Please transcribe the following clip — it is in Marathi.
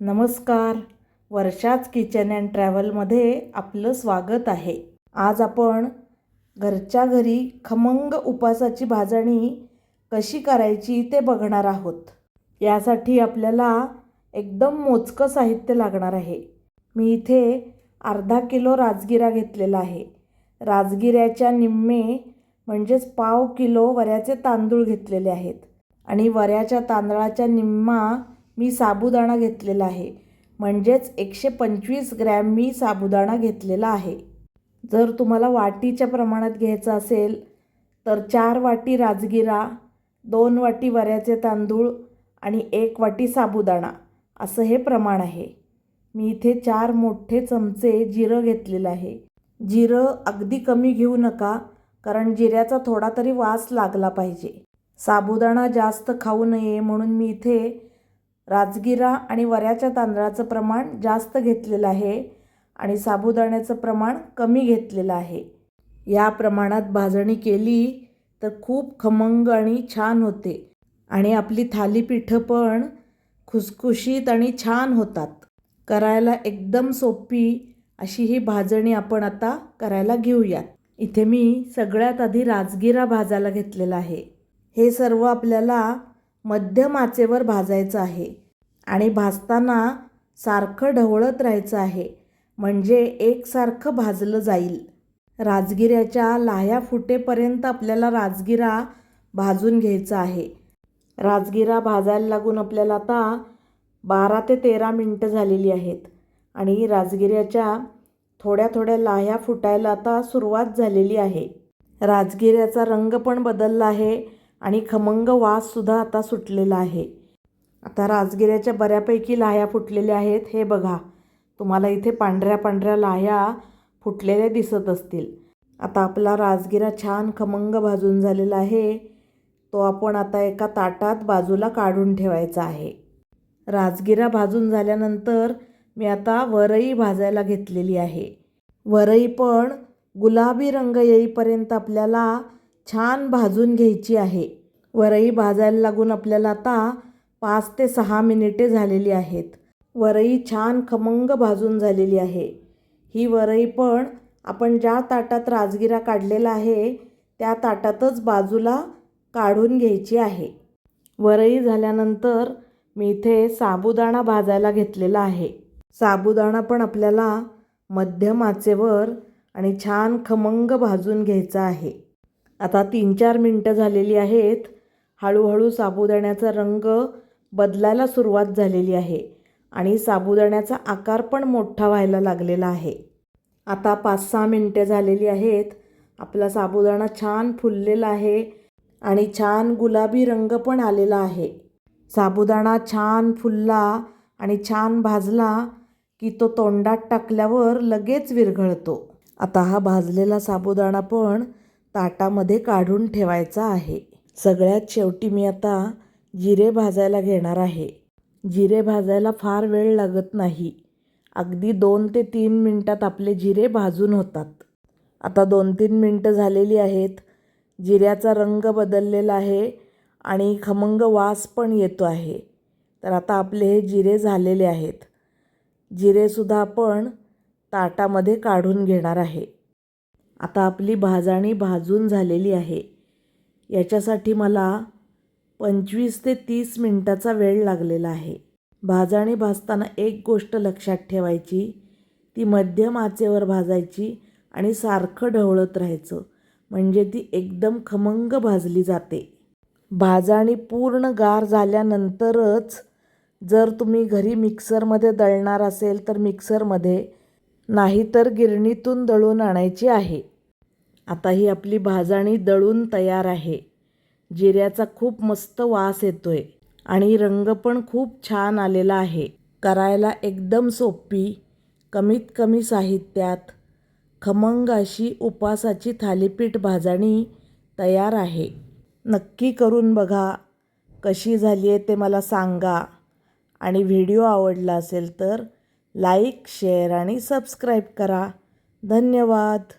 नमस्कार. वर्षाच किचन अँड ट्रॅव्हलमध्ये आपलं स्वागत आहे. आज आपण घरच्या घरी खमंग उपासाची भाजणी कशी करायची ते बघणार आहोत. यासाठी आपल्याला एकदम मोजकं साहित्य लागणार आहे. मी इथे अर्धा किलो राजगिरा घेतलेला आहे. राजगिऱ्याच्या निम्मे म्हणजेच पाव किलो वऱ्याचे तांदूळ घेतलेले आहेत. आणि वऱ्याच्या तांदळाच्या निम्मा मी साबुदाणा घेतलेला आहे. म्हणजेच एकशे पंचवीस ग्रॅम मी साबुदाणा घेतलेला आहे. जर तुम्हाला वाटीच्या प्रमाणात घ्यायचं असेल तर चार वाटी राजगिरा दोन वाटी वऱ्याचे तांदूळ आणि एक वाटी साबुदाणा. असं हे प्रमाण आहे. मी इथे चार मोठे चमचे जिरं घेतलेलं आहे. जिरं अगदी कमी घेऊ नका कारण जिऱ्याचा थोडा तरी वास लागला पाहिजे. साबुदाणा जास्त खाऊ नये म्हणून मी इथे राजगिरा आणि वऱ्याच्या तांदळाचं प्रमाण जास्त घेतलेलं आहे आणि साबुदाण्याचं प्रमाण कमी घेतलेलं आहे. या प्रमाणात भाजणी केली तर खूप खमंग आणि छान होते आणि आपली थालीपीठं पण खुसखुशीत आणि छान होतात. करायला एकदम सोपी अशी ही भाजणी आपण आता करायला घेऊयात. इथे मी सगळ्यात आधी राजगिरा भाजायला घेतलेला आहे. हे सर्व आपल्याला मध्यम आचेवर भाजायचं आहे आणि भाजताना सारखं ढवळत राहायचं आहे म्हणजे एकसारखं भाजलं जाईल. राजगिऱ्याच्या लाह्या फुटेपर्यंत आपल्याला राजगिरा भाजून घ्यायचा आहे. राजगिरा भाजायला लागून आपल्याला आता बारा ते तेरा मिनटं झालेली आहेत आणि राजगिऱ्याच्या थोड्या थोड्या लाह्या फुटायला आता सुरुवात झालेली आहे. राजगिऱ्याचा रंग पण बदलला आहे. आणि खमंग वाससुद्धा आता सुटलेला आहे. आता राजगिऱ्याच्या बऱ्यापैकी लाह्या फुटलेल्या आहेत. हे बघा तुम्हाला इथे पांढऱ्या पांढऱ्या लाह्या फुटलेल्या दिसत असतील. आता आपला राजगिरा छान खमंग भाजून झालेला आहे. तो आपण आता एका ताटात बाजूला काढून ठेवायचा आहे. राजगिरा भाजून झाल्यानंतर मी आता वरई भाजायला घेतलेली आहे. वरई पण गुलाबी रंग येईपर्यंत आपल्याला छान भाजून घ्यायची आहे. वरई भाजायला लागून आपल्याला आता पाच ते सहा मिनिटे झालेली आहेत. वरई छान खमंग भाजून झालेली आहे. ही वरई पण आपण ज्या ताटात राजगिरा काढलेला आहे त्या ताटातच बाजूला काढून घ्यायची आहे. वरई झाल्यानंतर मी इथे साबुदाणा भाजायला घेतलेला आहे. साबुदाणा पण आपल्याला मध्यम आचेवर आणि छान खमंग भाजून घ्यायचा आहे. आता तीन चार मिनटं झालेली आहेत. हळूहळू साबुदाण्याचा रंग बदलायला सुरुवात झालेली आहे आणि साबुदाण्याचा आकार पण मोठा व्हायला लागलेला आहे. आता पाच सहा मिनटं झालेली आहेत. आपला साबुदाणा छान फुललेला आहे आणि छान गुलाबी रंग पण आलेला आहे. साबुदाणा छान फुलला आणि छान भाजला की तो तोंडात टाकल्यावर लगेच विरघळतो. आता हा भाजलेला साबुदाणा पण ताटामध्ये काढून ठेवायचा आहे. सगळ्यात शेवटी मी आता जिरे भाजायला घेणार आहे. जिरे भाजायला फार वेळ लागत नाही. अगदी दोन ते तीन मिनटात आपले जिरे भाजून होतात. आता दोन तीन मिनटं झालेली आहेत. जिऱ्याचा रंग बदललेला आहे आणि खमंग वास पण येतो आहे. तर आता आपले हे जिरे झालेले आहेत. जिरेसुद्धा आपण ताटामध्ये काढून घेणार आहे. आता आपली भाजणी भाजून झालेली आहे. याच्यासाठी मला पंचवीस ते तीस मिनटाचा वेळ लागलेला आहे. भाजणी भाजताना एक गोष्ट लक्षात ठेवायची ती मध्यम आचेवर भाजायची आणि सारखं ढवळत राहायचं म्हणजे ती एकदम खमंग भाजली जाते. भाजणी पूर्ण गार झाल्यानंतरच जर तुम्ही घरी मिक्सरमध्ये दळणार असेल तर मिक्सरमध्ये नाहीतर गिरणीतून दळून आणायची आहे. आता ही आपली भाजणी दळून तयार आहे. जिऱ्याचा खूप मस्त वास येतोय आणि रंग पण खूप छान आलेला आहे. करायला एकदम सोपी कमीत कमी साहित्यात खमंग अशी उपासाची थालीपीठ भाजणी तयार आहे. नक्की करून बघा कशी झाली आहे ते मला सांगा. आणि व्हिडिओ आवडला असेल तर लाईक शेअर आणि सबस्क्राईब करा. धन्यवाद.